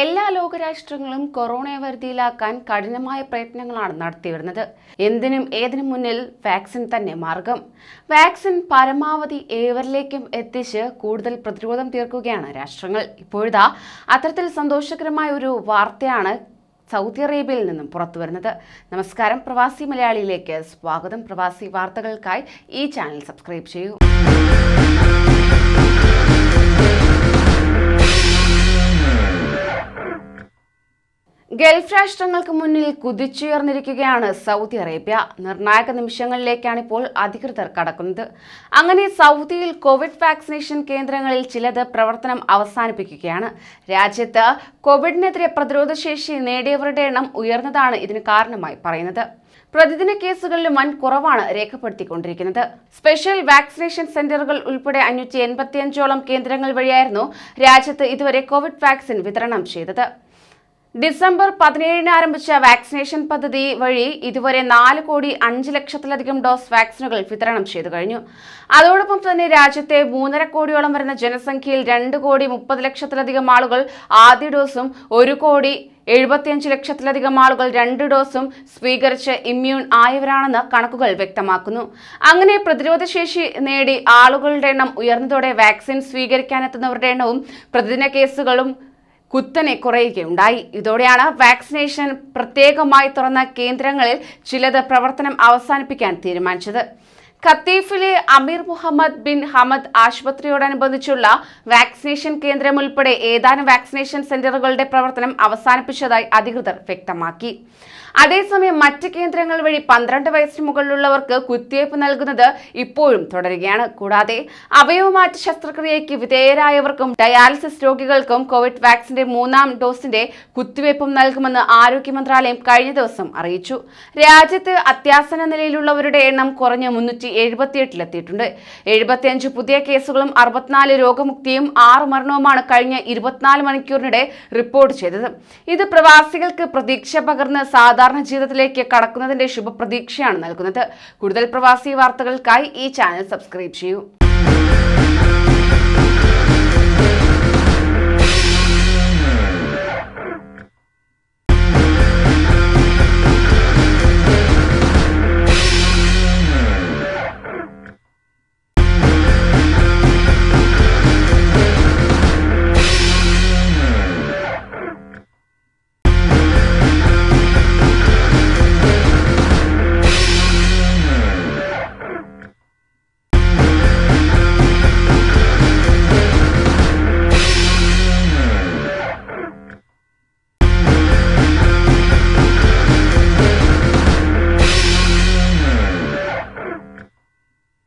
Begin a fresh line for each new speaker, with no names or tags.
എല്ലാ ലോകരാഷ്ട്രങ്ങളും കൊറോണയെ വരുതിയിലാക്കാൻ കഠിനമായ പ്രയത്നങ്ങളാണ് നടത്തിവരുന്നത്. എന്തിനും ഏതിനും മുന്നിൽ വാക്സിൻ തന്നെ മാർഗം. വാക്സിൻ പരമാവധി ഏവരിലേക്കും എത്തിച്ച് കൂടുതൽ പ്രതിരോധം തീർക്കുകയാണ് രാഷ്ട്രങ്ങൾ. ഇപ്പോഴിതാ അത്തരത്തിൽ സന്തോഷകരമായ ഒരു വാർത്തയാണ് സൗദി അറേബ്യയിൽ നിന്നും പുറത്തു വരുന്നത് നമസ്കാരം പ്രവാസി മലയാളിയിലേക്ക് സ്വാഗതം. പ്രവാസി വാർത്തകൾക്കായി ഈ ചാനൽ സബ്സ്ക്രൈബ് ചെയ്യൂ. ഗൾഫ് രാഷ്ട്രങ്ങൾക്ക് മുന്നിൽ കുതിച്ചുയർന്നിരിക്കുകയാണ് സൗദി അറേബ്യ. നിർണായക നിമിഷങ്ങളിലേക്കാണ് ഇപ്പോൾ അധികൃതർ കടക്കുന്നത്. അങ്ങനെ സൗദിയിൽ കോവിഡ് വാക്സിനേഷൻ കേന്ദ്രങ്ങളിൽ ചിലത് പ്രവർത്തനം അവസാനിപ്പിക്കുകയാണ്. രാജ്യത്ത് കോവിഡിനെതിരെ പ്രതിരോധശേഷി നേടിയവരുടെ എണ്ണം ഉയർന്നതാണ് ഇതിന് കാരണമായി പറയുന്നത്. പ്രതിദിന കേസുകളിലും വൻ കുറവാണ് രേഖപ്പെടുത്തിക്കൊണ്ടിരിക്കുന്നത്. സ്പെഷ്യൽ വാക്സിനേഷൻ സെന്ററുകൾ ഉൾപ്പെടെ അഞ്ഞൂറ്റി എൺപത്തിയഞ്ചോളം കേന്ദ്രങ്ങൾ വഴിയായിരുന്നു രാജ്യത്ത് ഇതുവരെ കോവിഡ് വാക്സിൻ വിതരണം ചെയ്തത്. ഡിസംബർ പതിനേഴിന് ആരംഭിച്ച വാക്സിനേഷൻ പദ്ധതി വഴി ഇതുവരെ നാല് കോടി അഞ്ച് ലക്ഷത്തിലധികം ഡോസ് വാക്സിനുകൾ വിതരണം ചെയ്തു കഴിഞ്ഞു. അതോടൊപ്പം തന്നെ രാജ്യത്തെ മൂന്നര കോടിയോളം വരുന്ന ജനസംഖ്യയിൽ രണ്ട് കോടി മുപ്പത് ലക്ഷത്തിലധികം ആളുകൾ ആദ്യ ഡോസും ഒരു കോടി എഴുപത്തിയഞ്ച് ലക്ഷത്തിലധികം ആളുകൾ രണ്ട് ഡോസും സ്വീകരിച്ച് ഇമ്മ്യൂൺ ആയവരാണെന്ന് കണക്കുകൾ വ്യക്തമാക്കുന്നു. അങ്ങനെ പ്രതിരോധശേഷി നേടി ആളുകളുടെ എണ്ണം ഉയർന്നതോടെ വാക്സിൻ സ്വീകരിക്കാനെത്തുന്നവരുടെ എണ്ണവും പ്രതിദിന കേസുകളും കുത്തനെ കുറയുകയുണ്ടായി. ഇതോടെയാണ് വാക്സിനേഷൻ പ്രത്യേകമായി തുറന്ന കേന്ദ്രങ്ങളിൽ ചിലത് പ്രവർത്തനം അവസാനിപ്പിക്കാൻ തീരുമാനിച്ചത്. ഖത്തീഫിലെ അമീർ മുഹമ്മദ് ബിൻ ഹമദ് ആശുപത്രിയോടനുബന്ധിച്ചുള്ള വാക്സിനേഷൻ കേന്ദ്രം ഉൾപ്പെടെ ഏതാനും വാക്സിനേഷൻ സെന്ററുകളുടെ പ്രവർത്തനം അവസാനിപ്പിച്ചതായി അധികൃതർ വ്യക്തമാക്കി. അതേസമയം മറ്റ് കേന്ദ്രങ്ങൾ വഴി പന്ത്രണ്ട് വയസ്സിന് മുകളിലുള്ളവർക്ക് കുത്തിവയ്പ് നൽകുന്നത് ഇപ്പോഴും തുടരുകയാണ്. കൂടാതെ അവയവമാറ്റ ശസ്ത്രക്രിയയ്ക്ക് വിധേയരായവർക്കും ഡയാലിസിസ് രോഗികൾക്കും കോവിഡ് വാക്സിന്റെ മൂന്നാം ഡോസിന്റെ കുത്തിവയ്പും നൽകുമെന്ന് ആരോഗ്യ മന്ത്രാലയം കഴിഞ്ഞ ദിവസം അറിയിച്ചു. രാജ്യത്ത് അത്യാസന നിലയിലുള്ളവരുടെ എണ്ണം കുറഞ്ഞ് മുന്നൂറ്റി എഴുപത്തിയെട്ടിലെത്തിയിട്ടുണ്ട്. എഴുപത്തിയഞ്ച് പുതിയ കേസുകളും അറുപത്തിനാല് രോഗമുക്തിയും ആറ് മരണവുമാണ് കഴിഞ്ഞ ഇരുപത്തിനാല് മണിക്കൂറിനിടെ റിപ്പോർട്ട് ചെയ്തത്. ഇത് പ്രവാസികൾക്ക് പ്രതീക്ഷ പകർന്ന് സാധാരണ ജീവിതത്തിലേക്ക് കടക്കുന്നതിന്റെ ശുഭപ്രതീക്ഷയാണ് നൽകുന്നത്. കൂടുതൽ പ്രവാസി വാർത്തകൾക്കായി ഈ ചാനൽ സബ്സ്ക്രൈബ് ചെയ്യൂ.